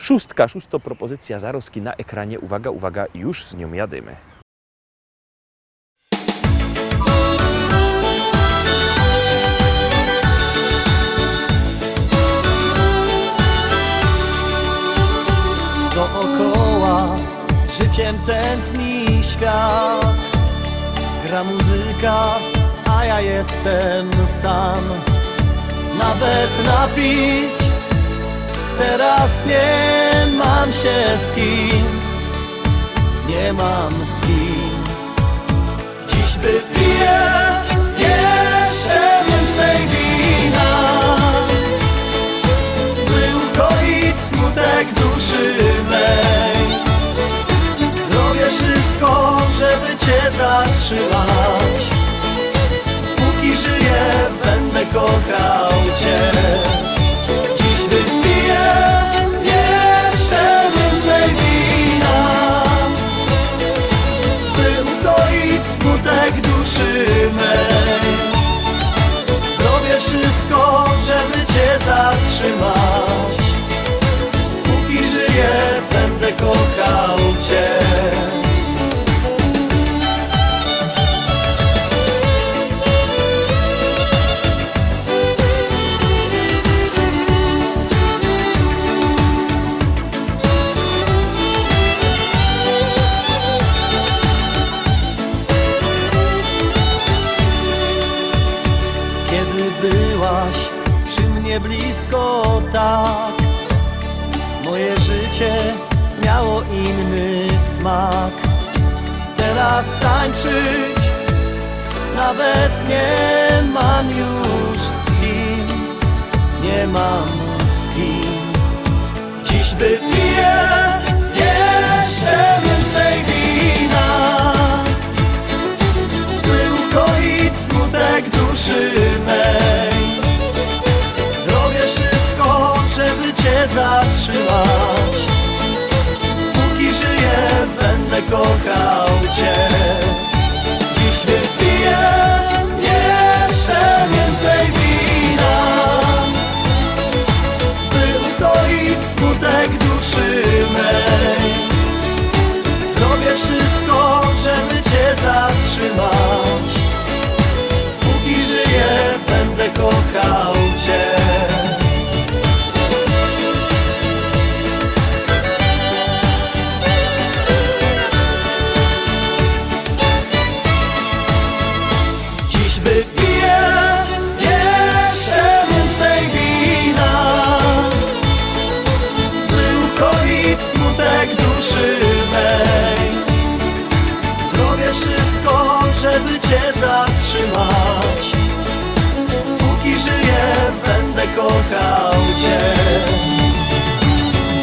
Szóstka, szósto propozycja Zaroski na ekranie. Uwaga, uwaga, już z nią jadymy. Dookoła życiem tętni świat Gra muzyka, a ja jestem sam Nawet napić teraz nie mam się z kim Nie mam z kim Dziś wypiję jeszcze więcej wina by ukoić smutek duszy mej. Zrobię wszystko, żeby Cię zatrzymać. Póki żyję, będę kochał Cię. Mnie blisko tak. Moje życie miało inny smak. Teraz tańczyć nawet nie mam już z kim. Nie mam z kim. Dziś wypiję jeszcze więcej wina. By ukoić smutek duszy mej. Zatrzymać. Póki żyję, będę kochał Cię. Kochał Cię.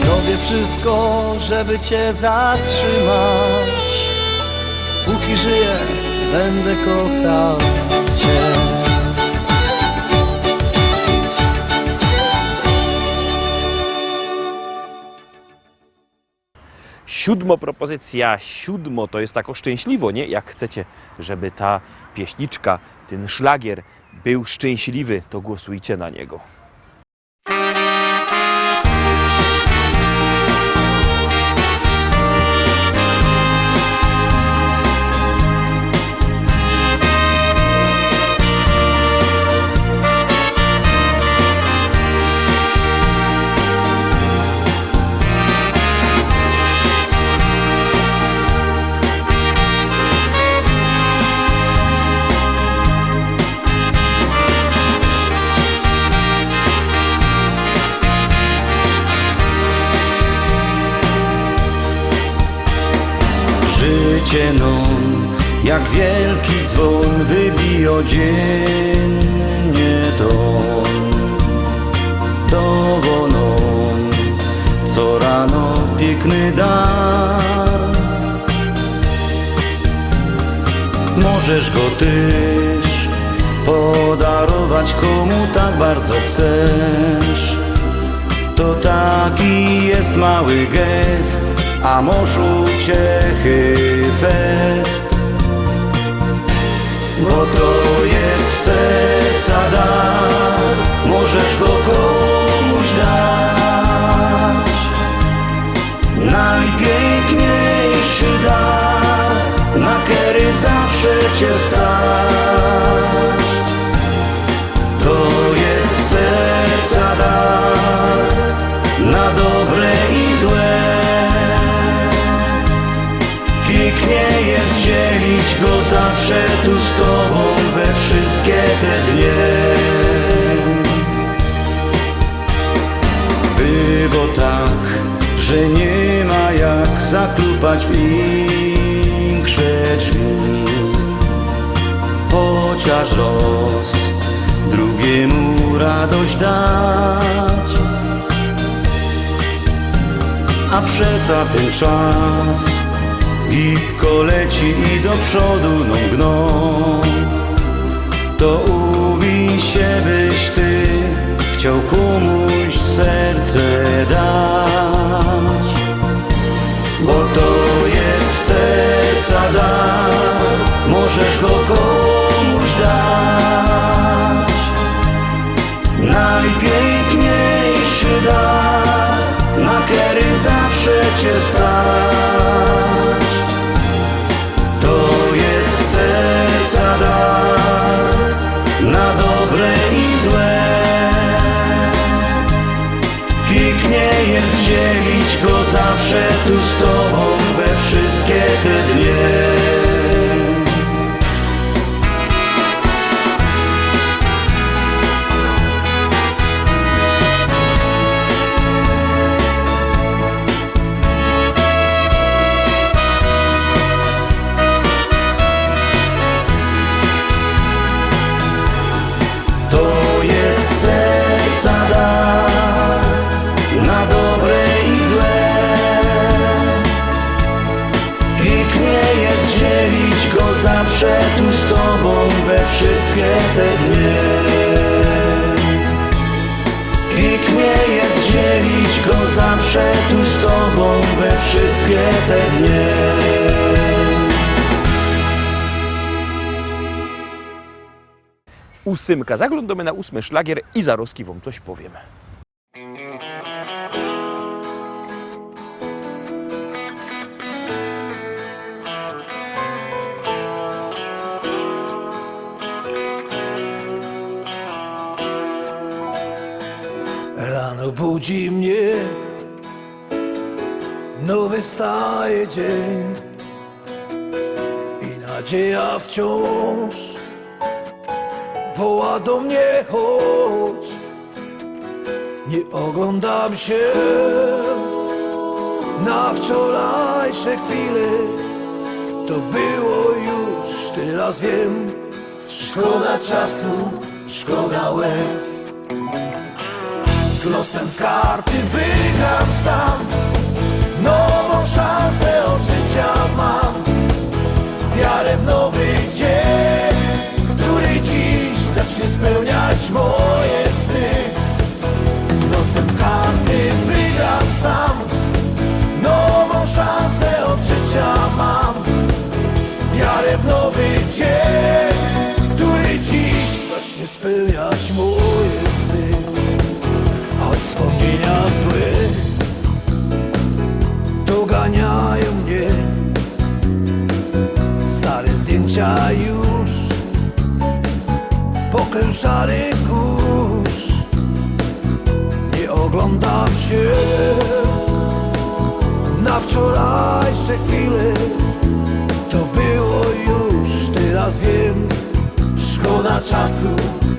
Zrobię wszystko, żeby Cię zatrzymać. Póki żyję, będę kochał Cię. Siódmo propozycja, siódmo to jest tak szczęśliwo, nie? Jak chcecie, żeby ta pieśniczka, ten szlagier był szczęśliwy, to głosujcie na niego. Piękny dar. Możesz go tyż podarować komu tak bardzo chcesz. To taki jest mały gest, a może uciechy fest. Bo to jest serca dar, możesz go stać. To jest serca dar na dobre i złe. Pięknie jest dzielić go zawsze tu z tobą we wszystkie te dnie. Było tak, że nie ma jak zaklupać w drzwi. Chociaż roz drugiemu radość dać. A przeca ten czas gibko leci i do przodu no mgną. To uwij się, byś ty chciał komuś serce dać. Bo to jest serca dar, możesz go cię stać. To jest serca dar, na dobre i złe. Pięknie jest dzielić go zawsze tu z tobą we wszystkie te wszystkie te dnie. Pięknie jest dzielić go zawsze tu z tobą we wszystkie te dnie. Ósymka. Zaglądamy na ósmy szlagier i za rozkiwą coś powiem. Rano budzi mnie. Nowy staje dzień. I nadzieja wciąż Woła do mnie chodź. Nie oglądam się Na wczorajsze chwile. To było już Teraz wiem. Szkoda czasu Szkoda łez z losem w karty wygram sam. Nową szansę od życia mam. Wiarę w nowy dzień Który dziś zacznie spełniać moje sny. Z losem w karty wygram sam. Nową szansę od życia mam. Wiarę w nowy dzień Który dziś zacznie spełniać moje sny wspomnienia złe. Doganiają mnie. Stare zdjęcia już. Pokrył szary kurz. Nie oglądam się. Na wczorajsze chwile. To było już, teraz wiem. Szkoda czasu,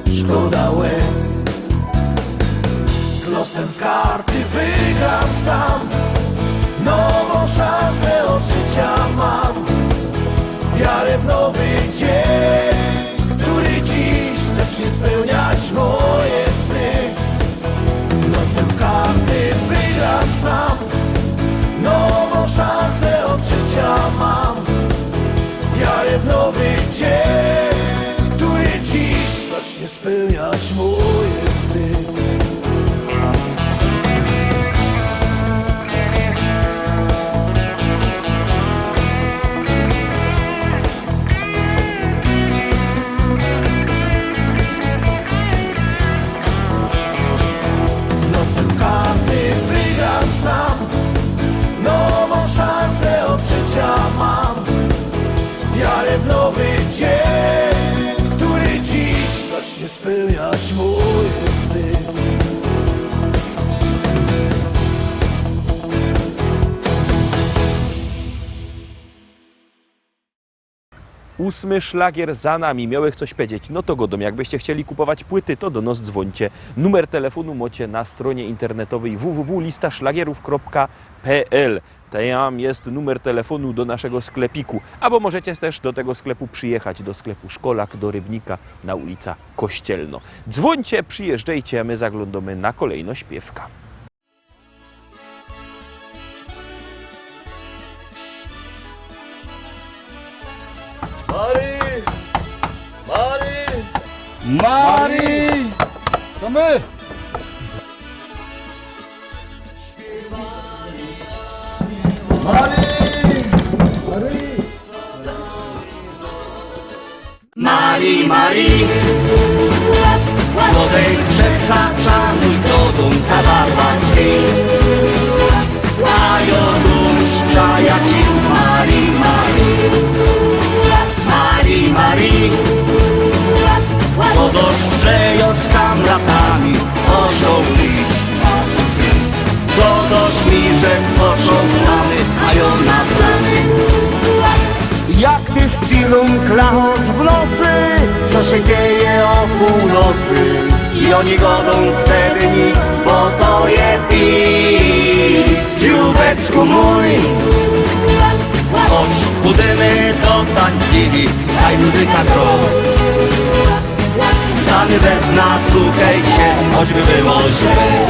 szkoda łez z losem w karty wygram sam. Nową szansę od życia mam. Wiarę w nowy dzień Który dziś zacznie spełniać moje sny. Z losem w karty wygram sam. Nową szansę od życia mam. Wiarę w nowy dzień Który dziś zacznie spełniać moje mój styl Ósmy szlagier za nami, miałych coś powiedzieć, no to godom. Jakbyście chcieli kupować płyty, to do nas dzwońcie. Numer telefonu macie na stronie internetowej www.listaszlagierów.pl. Tam jest numer telefonu do naszego sklepiku. Albo możecie też do tego sklepu przyjechać, do sklepu Szkolak, do Rybnika na ulica Kościelno. Dzwońcie, przyjeżdżajcie, a my zaglądamy na kolejno śpiewka. Mary! Mary! Mary! To my! Mari, Mari! Młodej przekracza nóż do dum zawarła drzwi. Nóż przyjaciół Mari, Mari Mari, Mari Podosz, że ją z kamratami poszą iść. Dodosz mi, że poszą Jak ty z filą klachosz w nocy? Co się dzieje o północy? I oni godą wtedy nic Bo to je pis. Dzióbecku mój Chodź, budemy do tańcili Daj muzyka gro. Stany bez natukaj się Choćby było źle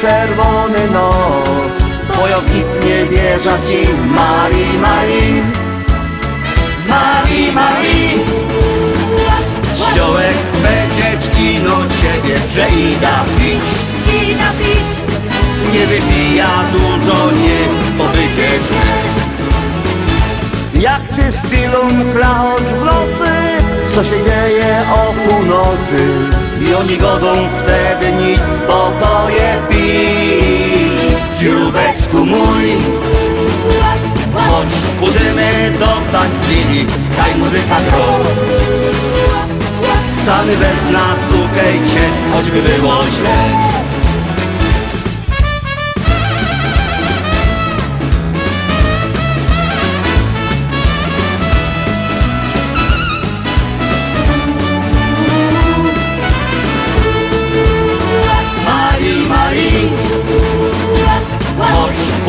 czerwony nos. Wojownic nie wierza ci, Mari, Mari. Mari, Mari. Ściołek będzie kino ciebie, że ida pić. Nie wypija dużo, nie, bo będzie źle. Jak ty z tylą klachosz w nocy Co się dzieje o północy? I oni godą wtedy nic Bo to je pis. Dziubecku mój Chodź, pójdziemy do tańcili Daj muzyka gro. Stany bez natukejcie Choćby było źle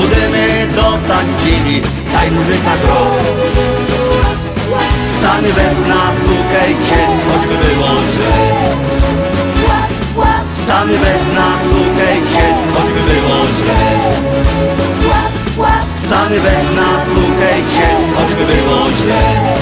Pójdziemy do tańcili Daj muzyka gro. Stany bez natukejcie Choćby było źle Stany bez natukejcie Choćby było źle Stany bez natukejcie Choćby było źle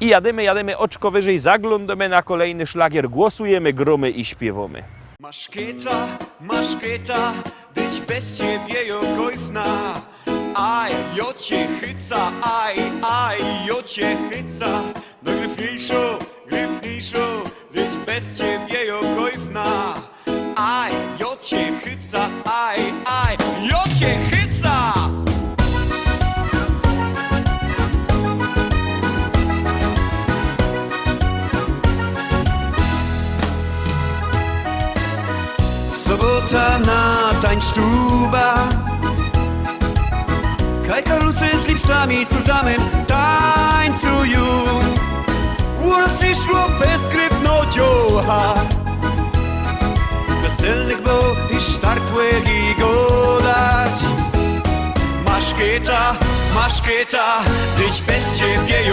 I jademy, jademy oczko wyżej, zaglądamy na kolejny szlagier, głosujemy, gromy i śpiewamy. Masz kieta, masz kieta, być bez ciebie jokojfna. Aj, jo cię chyca, aj, aj, jo cię chyca. No gryfniejszo, gryfniejszo, być bez ciebie jokojfna. Aj, jo cię chyca, aj, aj, jo cię chyca. Na tańsztuba Kaj karusy z lipstami zusammen tańcują. Skoro przyszło bezskrypnocio Weselnych bo i sztartłegi godać Masz kieta, masz kieta, być bez ciebie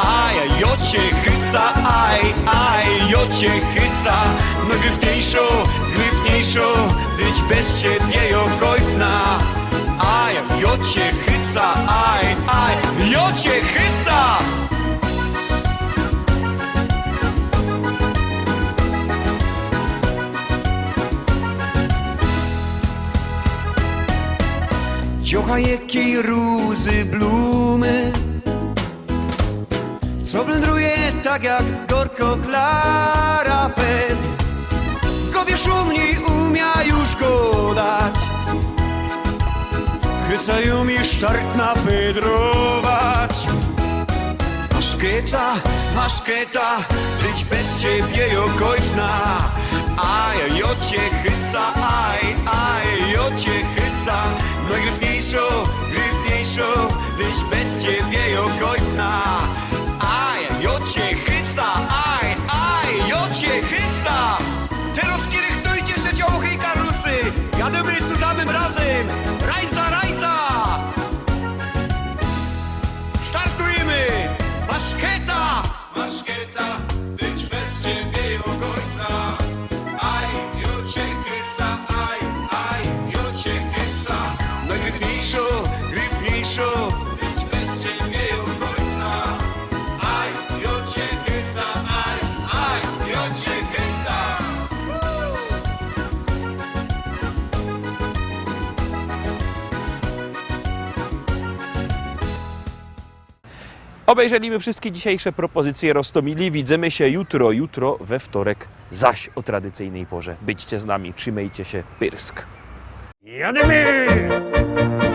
Aj, jo cię chyca, aj, aj, jo cię chyca. No gryfniejszo, gryfniejszo, być bez ciebie jo gojfna Aj, jo cię chyca, aj, aj, jo cię chyca. Ciocha jakiej rózy blumy Co blędruje tak jak gorko klara pes? W głowie szumni umia już go dać. Chycają mi sztartna wydrować Masz kieta, masz kieta, być bez ciebie jo gojfna Aj, jo cię chyca, aj, aj, jo cię chyca. Najgryfniejszo, gryfniejszo, być bez ciebie jo gojfna Aj, jo cię chyca, aj, aj, jo cię chyca. Teraz kiedy chtujcie się działochy i karlusy. Jademy cudamym razem, rajza, rajza. Startujemy! Maszketa! Maszketa, Obejrzeliśmy wszystkie dzisiejsze propozycje Rostomili. Widzimy się jutro, jutro we wtorek zaś o tradycyjnej porze. Byćcie z nami, trzymajcie się, Pyrsk. Jademy!